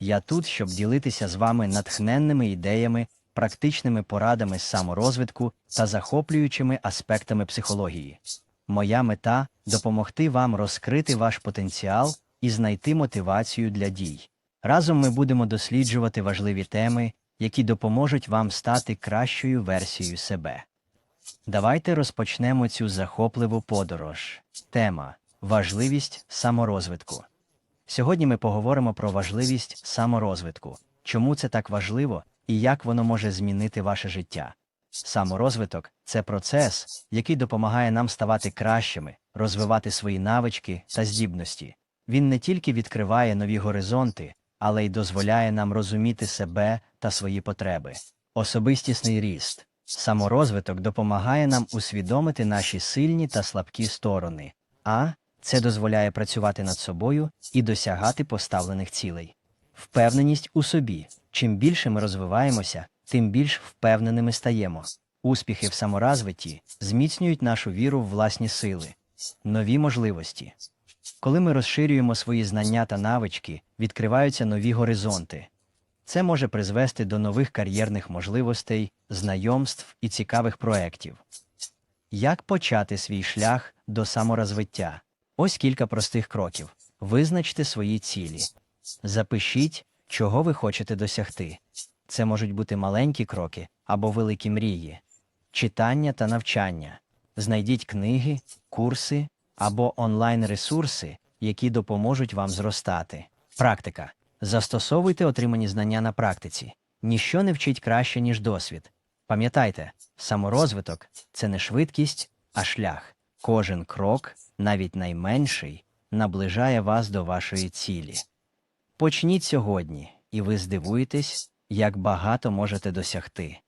Я тут, щоб ділитися з вами натхненними ідеями, практичними порадами з саморозвитку та захоплюючими аспектами психології. Моя мета допомогти вам розкрити ваш потенціал і знайти мотивацію для дій. Разом ми будемо досліджувати важливі теми, які допоможуть вам стати кращою версією себе. Давайте розпочнемо цю захопливу подорож. Тема Важливість саморозвитку. Сьогодні ми поговоримо про важливість саморозвитку, чому це так важливо і як воно може змінити ваше життя. Саморозвиток це процес, який допомагає нам ставати кращими, розвивати свої навички та здібності. Він не тільки відкриває нові горизонти, але й дозволяє нам розуміти себе та свої потреби. Особистісний ріст. Саморозвиток допомагає нам усвідомити наші сильні та слабкі сторони, а це дозволяє працювати над собою і досягати поставлених цілей. Впевненість у собі. Чим більше ми розвиваємося, тим більш впевненими стаємо. Успіхи в саморазвитті зміцнюють нашу віру в власні сили, нові можливості. Коли ми розширюємо свої знання та навички, відкриваються нові горизонти. Це може призвести до нових кар'єрних можливостей, знайомств і цікавих проєктів. Як почати свій шлях до саморозвиття? Ось кілька простих кроків. Визначте свої цілі. Запишіть, чого ви хочете досягти. Це можуть бути маленькі кроки або великі мрії, читання та навчання. Знайдіть книги, курси або онлайн-ресурси, які допоможуть вам зростати. Практика. Застосовуйте отримані знання на практиці. Ніщо не вчить краще, ніж досвід. Пам'ятайте, саморозвиток це не швидкість, а шлях. Кожен крок, навіть найменший, наближає вас до вашої цілі. Почніть сьогодні, і ви здивуєтесь, як багато можете досягти.